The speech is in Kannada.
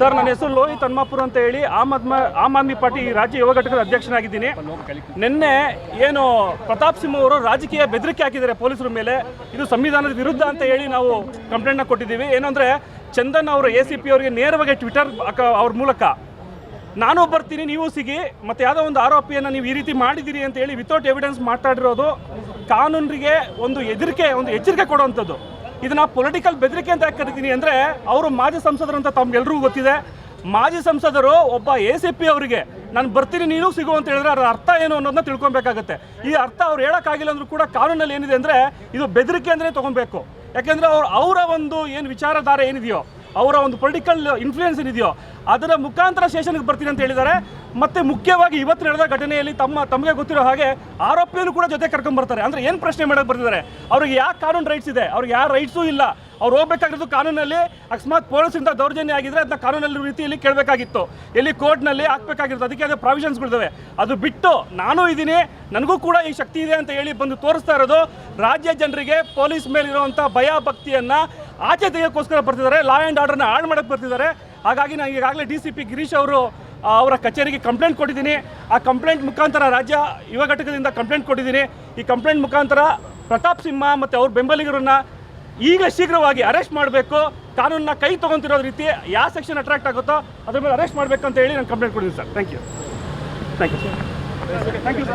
ಸರ್, ನನ್ನ ಹೆಸರು ಲೋಹಿತ್ ಹನ್ಮಾಪುರ್ ಅಂತ ಹೇಳಿ ಆಮ್ ಆದ್ಮ, ಆಮ್ ಆದ್ಮಿ ಪಾರ್ಟಿ ರಾಜ್ಯ ಯುವ ಘಟಕದ ಅಧ್ಯಕ್ಷನಾಗಿದ್ದೀನಿ. ನಿನ್ನೆ ಏನು ಪ್ರತಾಪ್ ಸಿಂಹ ಅವರು ರಾಜಕೀಯ ಬೆದರಿಕೆ ಹಾಕಿದ್ದಾರೆ ಪೊಲೀಸರ ಮೇಲೆ. ಇದು ಸಂವಿಧಾನದ ವಿರುದ್ಧ ಅಂತ ಹೇಳಿ ನಾವು ಕಂಪ್ಲೇಂಟ್ನ ಕೊಟ್ಟಿದ್ದೀವಿ. ಏನಂದ್ರೆ ಚಂದನ್ ಅವರು ಎ ಸಿ ಪಿ ಅವರಿಗೆ ನೇರವಾಗಿ ಟ್ವಿಟರ್ ಅವ್ರ ಮೂಲಕ, ನಾನು ಬರ್ತೀನಿ, ನೀವು ಸಿಗಿ, ಮತ್ತೆ ಯಾವುದೋ ಒಂದು ಆರೋಪಿಯನ್ನು ನೀವು ಈ ರೀತಿ ಮಾಡಿದ್ದೀರಿ ಅಂತ ಹೇಳಿ ವಿತೌಟ್ ಎವಿಡೆನ್ಸ್ ಮಾತಾಡಿರೋದು ಕಾನೂನಿಗೆ ಒಂದು ಎದುರಿಕೆ, ಒಂದು ಎಚ್ಚರಿಕೆ ಕೊಡುವಂಥದ್ದು. ಇದನ್ನ ಪೊಲಿಟಿಕಲ್ ಬೆದರಿಕೆ ಅಂತ ಯಾಕೆ ಕರಿತೀನಿ ಅಂದರೆ ಅವರು ಮಾಜಿ ಸಂಸದರು ಅಂತ ತಮ್ಗೆಲ್ರಿಗೂ ಗೊತ್ತಿದೆ. ಮಾಜಿ ಸಂಸದರು ಒಬ್ಬ ಎ ಸಿ ಪಿ ಅವರಿಗೆ, ನಾನು ಬರ್ತೀನಿ, ನೀನು ಸಿಗು ಅಂತ ಹೇಳಿದ್ರೆ ಅದರ ಅರ್ಥ ಏನು ಅನ್ನೋದನ್ನ ತಿಳ್ಕೊಬೇಕಾಗತ್ತೆ. ಈ ಅರ್ಥ ಅವ್ರು ಹೇಳೋಕ್ಕಾಗಿಲ್ಲ ಅಂದ್ರೂ ಕೂಡ ಕಾನೂನಲ್ಲಿ ಏನಿದೆ ಅಂದರೆ ಇದು ಬೆದರಿಕೆ ಅಂದರೆ ತೊಗೊಬೇಕು ಯಾಕೆಂದರೆ ಅವ್ರು ಅವರ ಒಂದು ಏನು ವಿಚಾರಧಾರೆ ಏನಿದೆಯೋ ಅವರ ಒಂದು ಪೊಲಿಟಿಕಲ್ ಇನ್ಫ್ಲೂಯೆನ್ಸ್ ಏನಿದೆಯೋ, ಅದರ ಮುಖಾಂತರ ಸ್ಟೇಷನ್ಗೆ ಬರ್ತೀನಿ ಅಂತ ಹೇಳಿದ್ದಾರೆ. ಮತ್ತೆ ಮುಖ್ಯವಾಗಿ ಇವತ್ತು ನಡೆದ ಘಟನೆಯಲ್ಲಿ ತಮ್ಮ, ತಮಗೆ ಗೊತ್ತಿರೋ ಹಾಗೆ ಆರೋಪಿಯನ್ನು ಕೂಡ ಜೊತೆ ಕರ್ಕೊಂಬರ್ತಾರೆ ಬರ್ತಾರೆ. ಅಂದ್ರೆ ಏನು ಪ್ರಶ್ನೆ ಮಾಡೋಕ್ಕೆ ಬರ್ತಿದ್ದಾರೆ? ಅವ್ರಿಗೆ ಯಾಕೆ ಕಾನೂನು ರೈಟ್ಸ್ ಇದೆ? ಅವ್ರಿಗೆ ಯಾವ ರೈಟ್ಸೂ ಇಲ್ಲ? ಅವ್ರು ಹೋಗ್ಬೇಕಾಗಿರೋದು ಕಾನೂನಲ್ಲಿ, ಅಕಸ್ಮಾತ್ ಪೊಲೀಸಿಂದ ದೌರ್ಜನ್ಯ ಆಗಿದ್ರೆ ಅದನ್ನ ಕಾನೂನಲ್ಲಿ ರೀತಿಯಲ್ಲಿ ಕೇಳಬೇಕಾಗಿತ್ತು. ಎಲ್ಲಿ ಕೋರ್ಟ್ನಲ್ಲಿ ಹಾಕ್ಬೇಕಾಗಿರೋದು? ಅದಕ್ಕೆ ಅದೇ ಪ್ರಾವಿಷನ್ಸ್ಗಳಿದ್ದಾವೆ ಅದು ಬಿಟ್ಟು ನಾನು ಇದ್ದೀನಿ, ನನಗೂ ಕೂಡ ಈ ಶಕ್ತಿ ಇದೆ ಅಂತ ಹೇಳಿ ಬಂದು ತೋರಿಸ್ತಾ ಇರೋದು, ರಾಜ್ಯ ಜನರಿಗೆ ಪೊಲೀಸ್ ಮೇಲಿರುವಂಥ ಭಯ ಭಕ್ತಿಯನ್ನು ಆಚೆ ತೆಗೆಯೋಕ್ಕೋಸ್ಕರ ಬರ್ತಿದ್ದಾರೆ. ಲಾ ಆ್ಯಂಡ್ ಆರ್ಡರ್ನ ಹಾಳು ಮಾಡಕ್ಕೆ ಬರ್ತಿದ್ದಾರೆ. ಹಾಗಾಗಿ ನಾನು ಈಗಾಗಲೇ ಡಿ ಸಿ ಪಿ ಗಿರೀಶ್ ಅವರು ಅವರ ಕಚೇರಿಗೆ ಕಂಪ್ಲೇಂಟ್ ಕೊಟ್ಟಿದ್ದೀನಿ. ಆ ಕಂಪ್ಲೇಂಟ್ ಮುಖಾಂತರ ರಾಜ್ಯ ಯುವ ಘಟಕದಿಂದ ಕಂಪ್ಲೇಂಟ್ ಕೊಟ್ಟಿದ್ದೀನಿ. ಈ ಕಂಪ್ಲೇಂಟ್ ಮುಖಾಂತರ ಪ್ರತಾಪ್ ಸಿಂಹ ಮತ್ತು ಅವ್ರ ಬೆಂಬಲಿಗರನ್ನು ಈಗ ಶೀಘ್ರವಾಗಿ ಅರೆಸ್ಟ್ ಮಾಡಬೇಕು. ಕಾನೂನನ್ನ ಕೈ ತೊಗೊಂತಿರೋ ರೀತಿ ಯಾವ ಸೆಕ್ಷನ್ ಅಟ್ರಾಕ್ಟ್ ಆಗುತ್ತೋ ಅದ್ರ ಮೇಲೆ ಅರೆಸ್ಟ್ ಮಾಡಬೇಕು ಅಂತ ಹೇಳಿ ನಾನು ಕಂಪ್ಲೇಂಟ್ ಕೊಡ್ತೀನಿ sir thank you thank you sir thank you sir